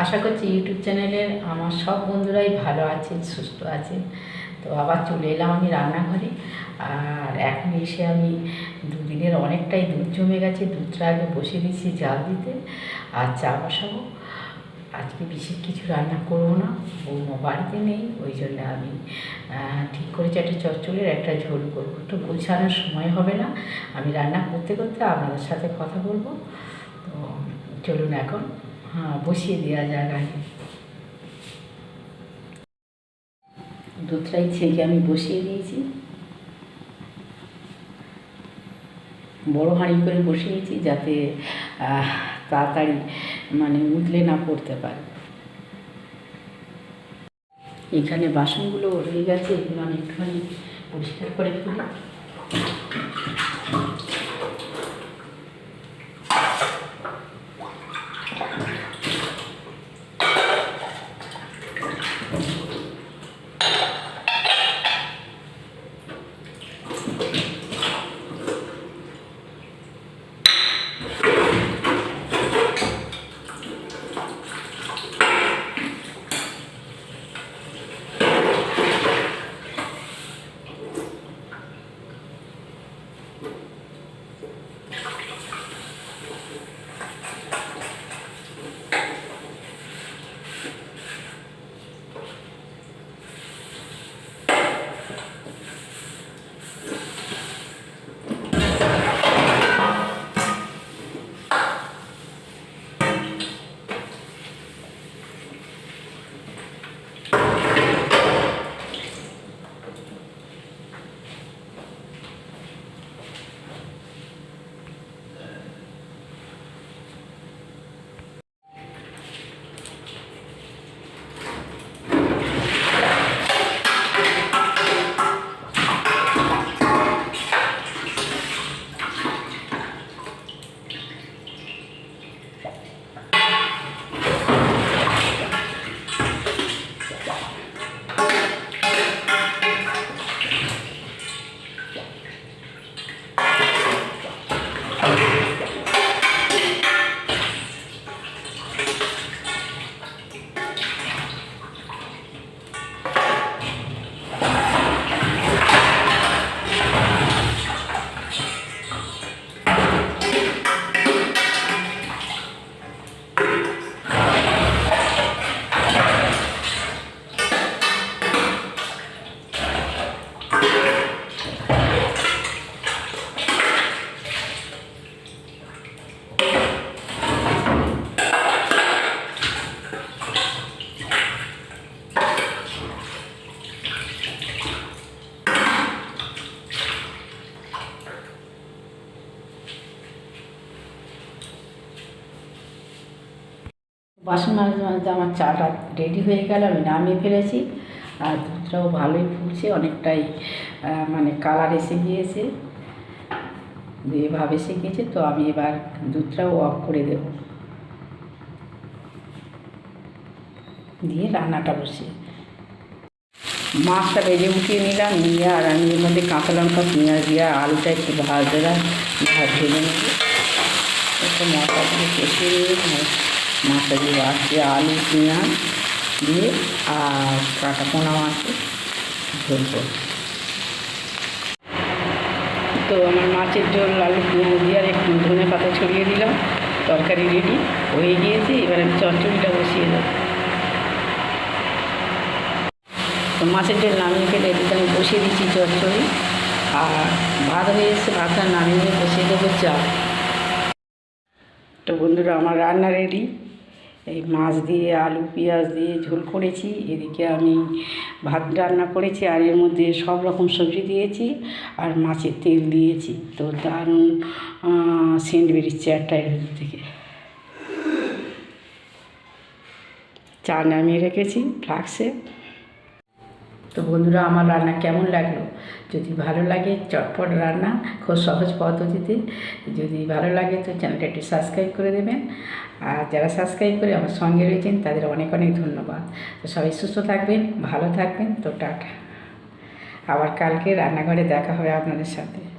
আশা করছি ইউটিউব চ্যানেলের আমার সব বন্ধুরাই ভালো আছেন, সুস্থ আছেন। তো আবার চলে এলাম আমি রান্নাঘরে। আর এখন এসে আমি দুদিনের অনেকটাই দুধ জমে গেছে। দুধটা আগে বসে দিয়েছি জাল দিতে আর চা বসাবো। আজকে বিশেষ কিছু রান্না করব না। বৌমা বাড়িতে নেই, ওই জন্য আমি ঠিক করেছি একটা চচ্চড়ের একটা ঝোল করব। তো গোছানোর সময় হবে না। আমি রান্না করতে করতে আপনাদের সাথে কথা বলব। তো চলুন এখন। হ্যাঁ বসিয়ে দেওয়া আগে দুধটাই ছেঁকে আমি বসিয়ে দিয়েছি। বড় হাঁড়ি করে বসিয়েছি যাতে তাড়াতাড়ি মানে উতলে না পড়তে পারে। এখানে বাসনগুলো রয়ে গেছে, এগুলো আমি একটুখানি পরিষ্কার করে ফেলি। বাসন মাঝে মাঝে আমার চাটা রেডি হয়ে গেল, আমি নামিয়ে ফেলেছি। আর দুধটাও ভালোই ফুটছে অনেকটাই মানে কালার এসে গিয়েছে। দিয়ে ভাব এসে গিয়েছে, তো আমি এবার দুধটাও অফ করে দেব। দিয়ে রান্নাটা বসে মাছটা ভেজে উঠিয়ে নিলাম, নিয়ে আর আমি এর মধ্যে কাঁচা লঙ্কা, পেঁয়াজ দিয়ে আলুটা একটু ভাত ভেজে নেব। একটু মশলা দিয়ে কষিয়ে নিয়ে মাছটা দিয়ে আসছে আলু, পেঁয়াজ দিয়ে আর কাটা পোনা মাছে ঝোল করব তো আমার মাছের ঝোল, আলু, পেঁয়াজ দিয়ে আর একটু ধনে পাতা ছড়িয়ে দিলাম। তরকারি রেডি হয়ে গিয়েছে, এবার আমি চচ্চড়িটা বসিয়ে দেবো। তো মাছের ঝোল নামিয়ে ফেলে এদিকে আমি বসিয়ে দিচ্ছি চচ্চড়ি। আর ভাত হয়ে এসে ভাতটা নামিয়ে বসিয়ে দেবো চা। তো বন্ধুরা, আমার রান্না রেডি এই মাছ দিয়ে, আলু, পেঁয়াজ দিয়ে ঝোল করেছি। এদিকে আমি ভাত রান্না করেছি আর এর মধ্যে সব রকম সবজি দিয়েছি আর মাছের তেল দিয়েছি। তো দারুণ সেন্ট বেরিয়েছে একটা এর থেকে। চা নামিয়ে রেখেছি, ফ্লাক্সে। তো বন্ধুরা, আমার রান্না কেমন লাগল? যদি ভালো লাগে, চটপট রান্না, খুব সহজ পদ্ধতিতে। যদি ভালো লাগে, তো চ্যানেলটা একটু সাবস্ক্রাইব করে দেবেন। আর যারা সাবস্ক্রাইব করে আমার সঙ্গে রয়েছেন, তাদের অনেক অনেক ধন্যবাদ। তো সবাই সুস্থ থাকবেন, ভালো থাকবেন। তো টাটা। আবার কালকে রান্নাঘরে দেখা হবে আপনাদের সাথে।